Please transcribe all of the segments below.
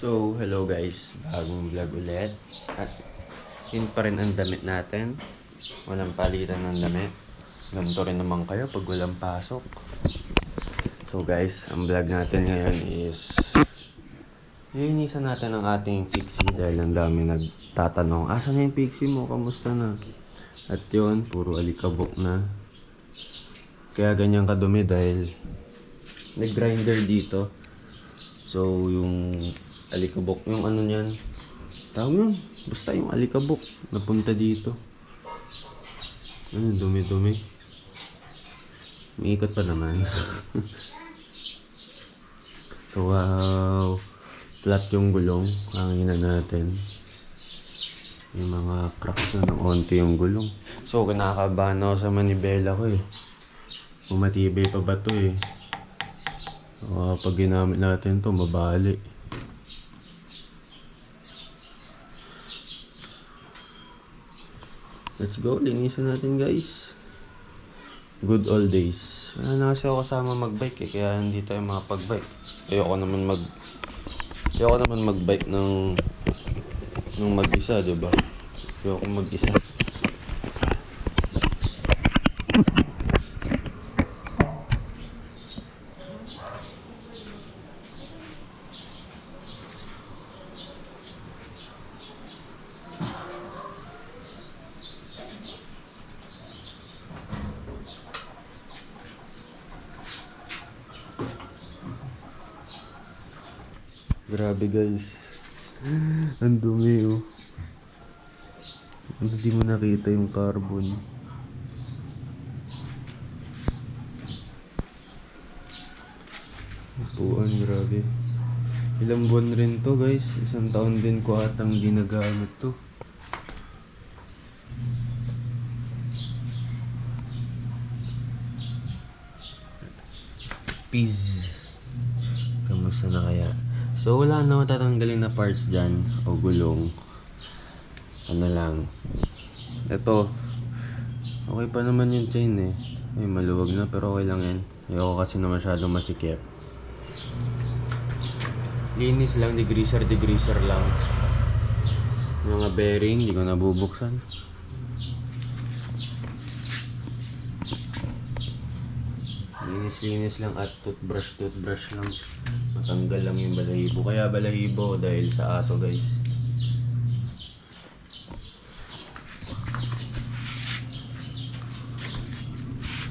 So, hello guys. Bagong vlog ulit. At yun pa rin ang damit natin. Walang palitan ng damit. Ganito rin naman kayo pag walang pasok. So guys, ang vlog natin ngayon is Linisan natin ang ating fixie dahil ang dami nagtatanong, asan na yung fixie mo? Kamusta na? At yun, puro alikabok na. Kaya ganyan kadumi dahil nag-grinder dito. So, yung alikabok, yung ano niyan, tawag yun, basta yung alikabok, napunta dito. Ano, dumi-dumi. Umiikot pa naman. so, wow. Flat yung gulong, hanginan natin. Yung mga cracks na ng onti yung gulong. So, kinakabahan ako sa manibela ko eh. Pumatibay pa ba to eh. Uh, pag ginamit natin to, mabali. Let's go, linisan natin guys. Good old days. Wala na kasi ako kasama magbike eh, kaya hindi tayo makapag-bike. Ayoko naman mag... Ayoko naman mag-bike ng... ng mag-isa, di ba? Ayoko mag-isa. Grabe guys. Ang dumi oh. Hindi mo nakita yung carbon. Upuan, grabe. Ilang buwan rin to guys. Isang taon din ko atang ginagamit to. Peace. Kamusta na kaya? So wala na ako tatanggalin na parts dyan o gulong. Ano lang. Ito. Okay pa naman yung chain eh. Ay maluwag na pero okay lang yan. Ayoko kasi na masyado masikip. Linis lang, degreaser, degreaser lang. Mga bearing, hindi ko nabubuksan. Linis-linis lang at toothbrush, toothbrush lang. Matanggal lang yung balahibo. Kaya balahibo dahil sa aso guys.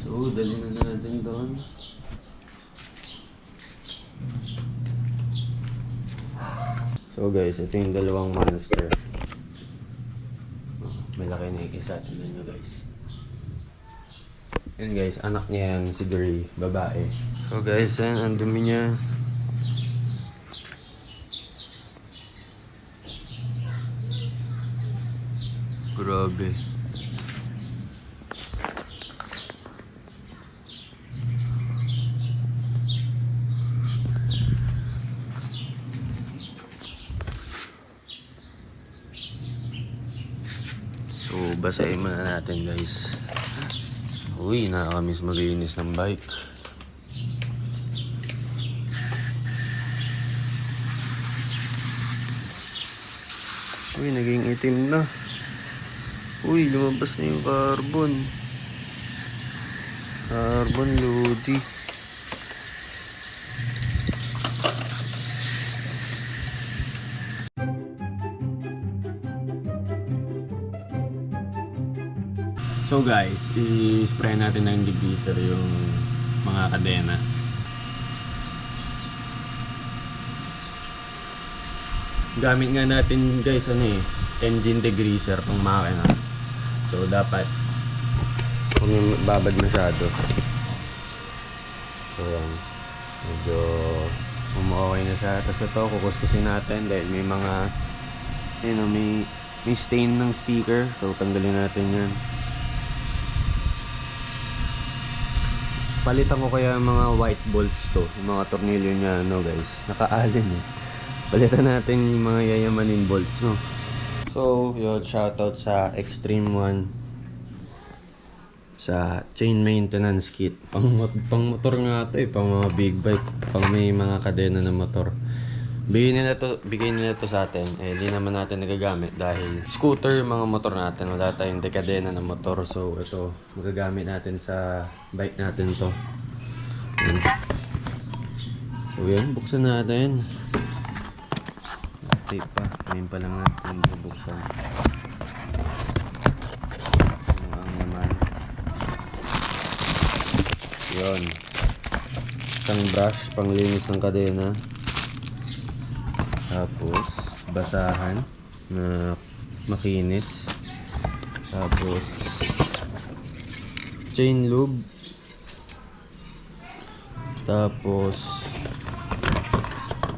So, dali na natin doon. So guys, ito yung dalawang monster. Malaki na yung isa. Tignan nyo guys. Yan guys, anak niya yan, si Gray, babae. So guys, yan, ang dumi niya. Grabe. So, basahin muna natin guys. Uy, nakakamiss maglinis ng bike. Uy, naging itim na. Uy, lumabas na yung carbon. Carbon lodi. So guys, i-spray natin ng degreaser yung mga kadena. Gamit nga natin guys ano eh, engine degreaser pang makina. So dapat kung yung babad masyado. So yan. Medyo umuokay na siya. Tapos ito, kukuskusin natin dahil may mga you know, may may stain ng sticker. So tanggalin natin yan. Palitan ko kaya mga white bolts to, yung mga tornilyo niya ano guys, nakaalin eh. Palitan natin yung mga yayamanin bolts no. So, yun, shoutout sa Extreme One sa chain maintenance kit. Pang, pang motor nga to eh, pang mga big bike, pang may mga kadena ng motor. Bigay nila to, bigay nila to sa atin. Eh, di naman natin nagagamit dahil scooter yung mga motor natin. Wala tayong dekadena ng motor. So, ito, magagamit natin sa bike natin to. Yan. So, yan. Buksan natin. Tape pa. Ngayon pa lang natin bubuksan. Ano ang naman. Yun. Isang brush panglinis ng kadena. Tapos, basahan na makinis. Tapos, chain lube. Tapos,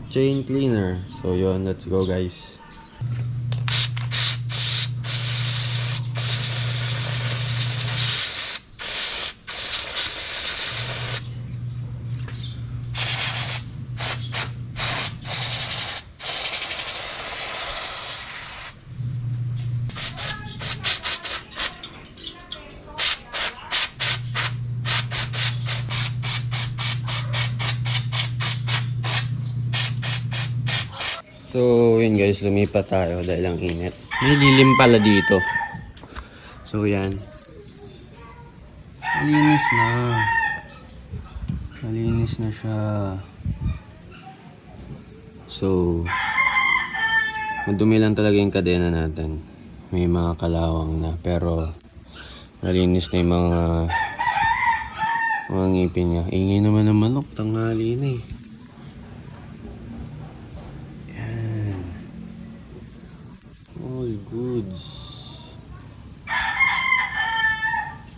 chain cleaner. So, yun. Let's go, guys. So, yun guys, lumipat tayo dahil ang init. May lilim pala dito. So, yan. Malinis na. Malinis na siya. So, madumi lang talaga yung kadena natin. May mga kalawang na. Pero, nalinis na yung mga mga ngipin niya. Ingay naman ng manok. Tanghali na eh. Yan. All goods.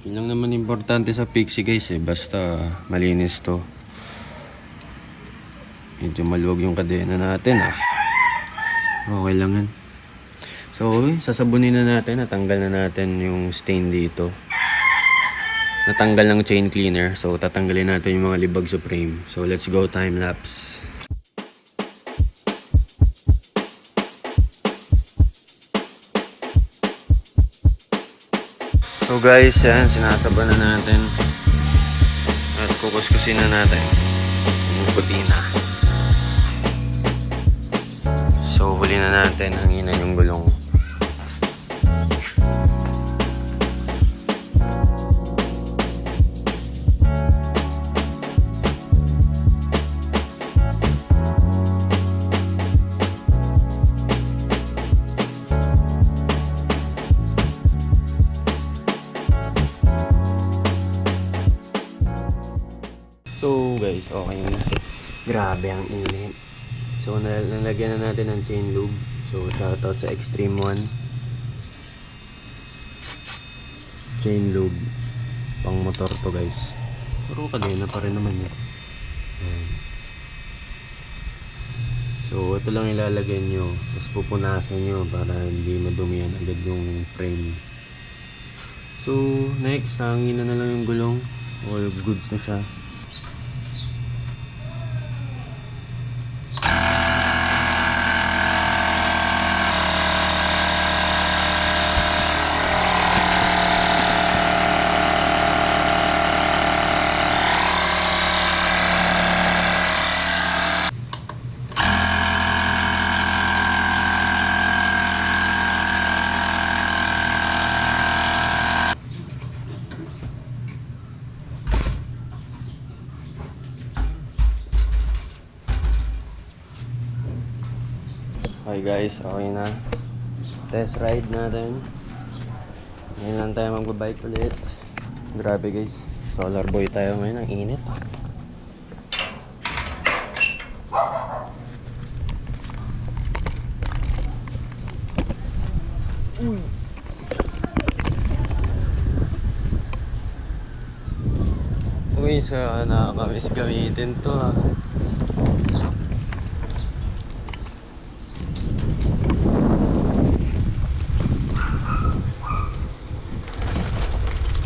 Yun lang naman importante sa Pixie guys eh. Basta malinis to. Medyo maluwag yung kadena natin ah. Okay lang yan. So, sasabunin na natin. Natanggal na natin yung stain dito. Natanggal ng chain cleaner. So, tatanggalin natin yung mga libag sa frame. So, let's go time lapse. So guys, yan, sinasaba na natin. At kukuskusin na natin. Puputi na. So huli na natin, hanginan yung gulong. Grabe ang init. So nal- nalagyan na natin ng chain lube. So shoutout sa Extreme One. Chain lube. Pang motor to guys. Pero kadena pa rin naman yun. Ayan. So ito lang ilalagay nyo. Tapos pupunasan nyo para hindi madumihan agad yung frame. So next, hangin na na lang yung gulong. All goods na siya. Guys, okay na. Test ride natin. Ngayon lang tayo magbabike ulit. Grabe guys. Solar boy tayo ngayon. Ang init. Uy, sa nakakamiss gamitin to ah.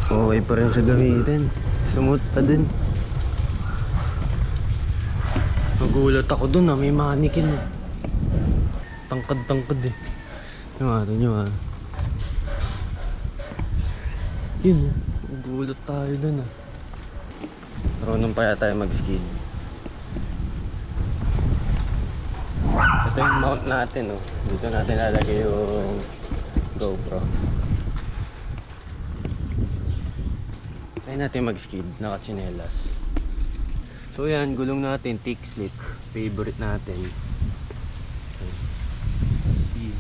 Okay pa rin siya gamitin. Sumot pa din. Nagulat ako dun ah, may manikin eh. Tangkad-tangkad eh. Ano nyo ah. Yun ah, nagulat tayo dun ah. Marunong pa tayo mag-skid. Ito yung mount natin, oh. Dito natin lalagay yung GoPro. Try natin mag-skid, nakachinelas. So yan, gulong natin, thick slick. Favorite natin. Speed.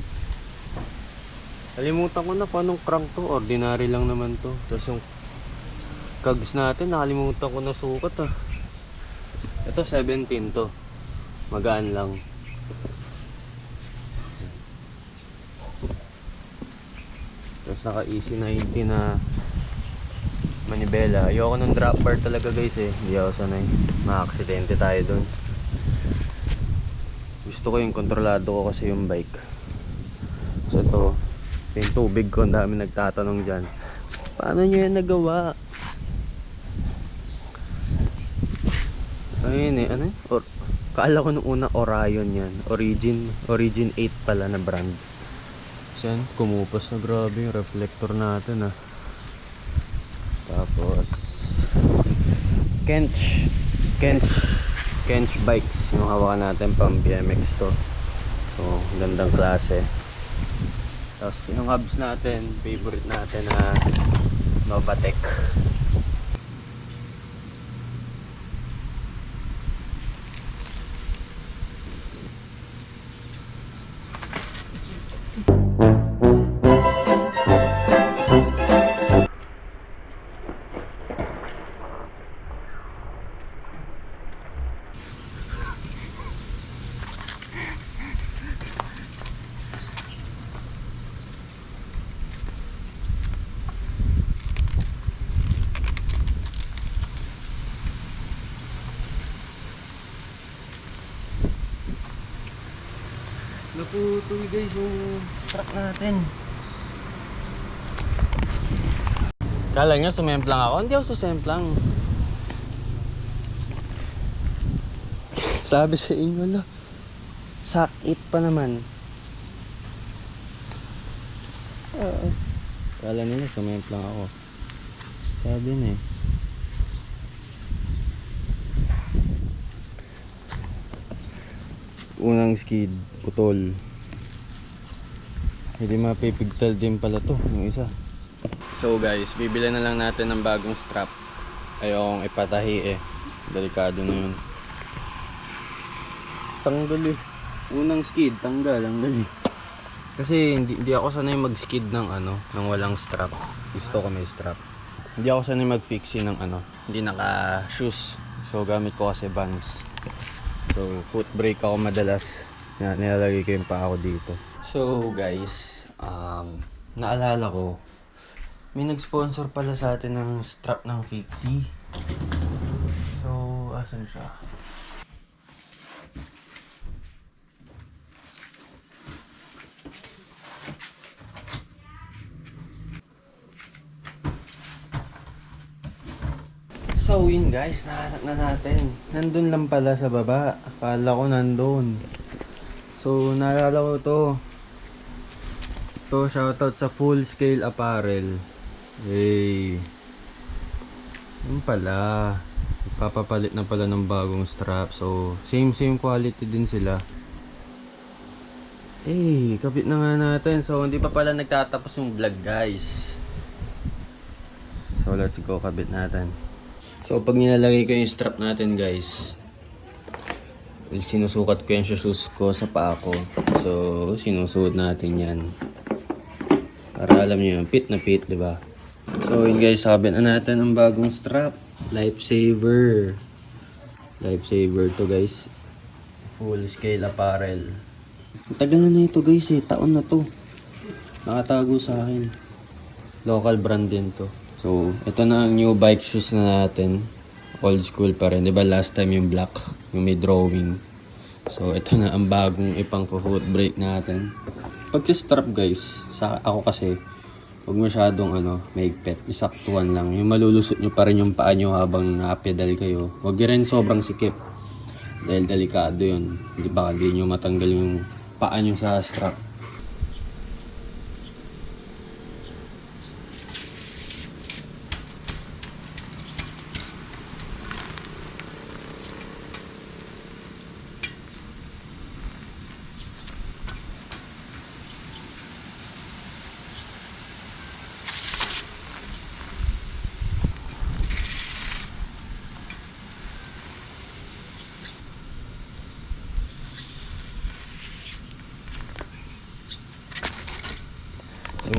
Kalimutan ko na kung anong crank to. Ordinary lang naman to. Tapos yung cogs natin, nakalimutan ko na sukat ah. Ito 17 to. Magaan lang. Tapos naka easy 90 na manibela. Ayoko ng drop bar talaga guys eh. Hindi ako sanay. Maka-aksidente tayo doon. Gusto ko yung kontrolado ko kasi yung bike. So ito, yung tubig ko, ang dami nagtatanong dyan. Paano nyo yan nagawa? Ayun eh, ano? Or, kaala ko nung una Orion yan. Origin, Origin 8 pala na brand. So yan, kumupas na grabe yung reflector natin ah. Tapos, Kench, Kench, Kench bikes yung hawakan natin pang BMX to. So, gandang klase. Tapos yung hubs natin, favorite natin na Novatec. Guys yung truck natin. Kala nyo sumemplang ako? Hindi ako susemplang. Sabi sa inyo, la. Sakit pa naman. Oo. Kala nila sumemplang ako. Sabi na eh. Unang skid, putol. Hindi mapipigtal din pala to, yung isa. So guys, bibili na lang natin ng bagong strap. Ayokong ipatahi eh. Delikado na yun. Tanggal eh. Unang skid, tanggal, ang gali. Kasi hindi, hindi ako sanay mag-skid ng ano, ng walang strap. Gusto ko may strap. Hindi ako sanay mag-fixie ng ano, hindi naka-shoes. So gamit ko kasi Vans. So foot brake ako madalas. Nilalagay ko yung paa ko dito. So guys, um, naalala ko, may nag-sponsor pala sa atin ng strap ng Fixie. So, asan siya? So yun guys, nahanap na natin. Nandun lang pala sa baba. Akala ko nandun. So naalala ko to. To shoutout sa Full Scale Apparel. Hey. Yun pala. Papapalit na pala ng bagong strap. So same same quality din sila. Eh, kapit na nga natin. So hindi pa pala nagtatapos yung vlog guys. So let's go kabit natin. So pag nilalagay ko yung strap natin guys, sinusukat ko yung shoes ko sa paa ko. So sinusuot natin yan. Para alam niyo yung pit na pit, di ba? So yun guys, sabit na natin ang bagong strap. Lifesaver. Lifesaver to guys. Full scale apparel. Tagal na na ito guys eh, taon na to. Nakatago sa akin. Local brand din to. So, ito na ang new bike shoes na natin. Old school pa rin. 'Di ba last time yung black, yung may drawing. So, ito na ang bagong ipang foot brake natin. Pag strap guys, sa ako kasi, huwag masyadong ano, maigpit. Isaktuan lang. Yung malulusot nyo pa rin yung paa nyo habang na-pedal kayo. Huwag rin sobrang sikip. Dahil delikado yun. Hindi ba hindi nyo matanggal yung paa nyo sa strap.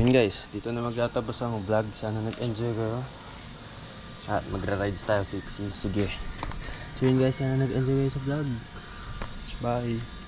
Guys, dito na magtatapos ang vlog. Sana nag-enjoy kayo. At magra-rides tayo fixie. Sige. So yun guys, sana nag-enjoy kayo sa vlog. Bye.